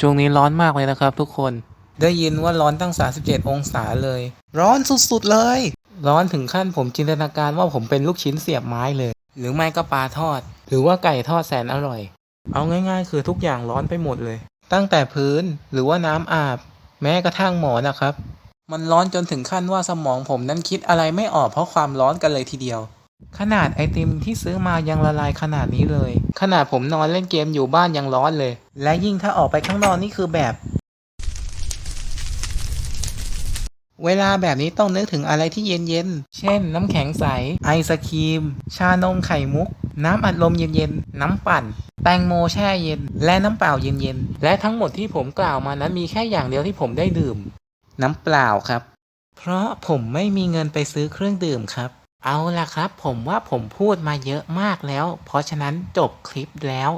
ช่วงนี้ร้อนมากเลยนะครับทุกคน ได้ยินว่าร้อนตั้ง 37 องศาเลย ร้อนสุดๆเลย ร้อนถึงขั้นผมจินตนาการว่าผมเป็นลูกชิ้นเสียบไม้เลย หรือไม่ก็ปลาทอด หรือว่าไก่ทอดแสนอร่อย เอาง่ายๆ คือทุกอย่างร้อนไปหมดเลย ตั้งแต่พื้นหรือว่าน้ำอาบ แม้กระทั่งหมอนนะครับ มันร้อนจนถึงขั้นว่าสมองผมนั้นคิดอะไรไม่ออกเพราะความร้อนกันเลยทีเดียว ขนาดไอติมที่ซื้อมายังละลายขนาดนี้เลย ขนาดผมนอนเล่นเกมอยู่บ้านยังร้อนเลย และยิ่งถ้าออกไปข้างนอกนี่คือแบบ เวลาแบบนี้ต้องนึกถึงอะไรที่เย็นๆ เช่น น้ำแข็งใส ไอศครีม ชานมไข่มุก น้ำอัดลมเย็นๆ น้ำปั่น แตงโมแช่เย็น และน้ำเปล่าเย็นๆ และทั้งหมดที่ผมกล่าวมานั้นมีแค่อย่างเดียวที่ผมได้ดื่ม น้ำเปล่าครับ เพราะผมไม่มีเงินไปซื้อเครื่องดื่มครับ เอาล่ะครับ ผมว่าผมพูดมาเยอะมากแล้ว เพราะฉะนั้นจบคลิปแล้ว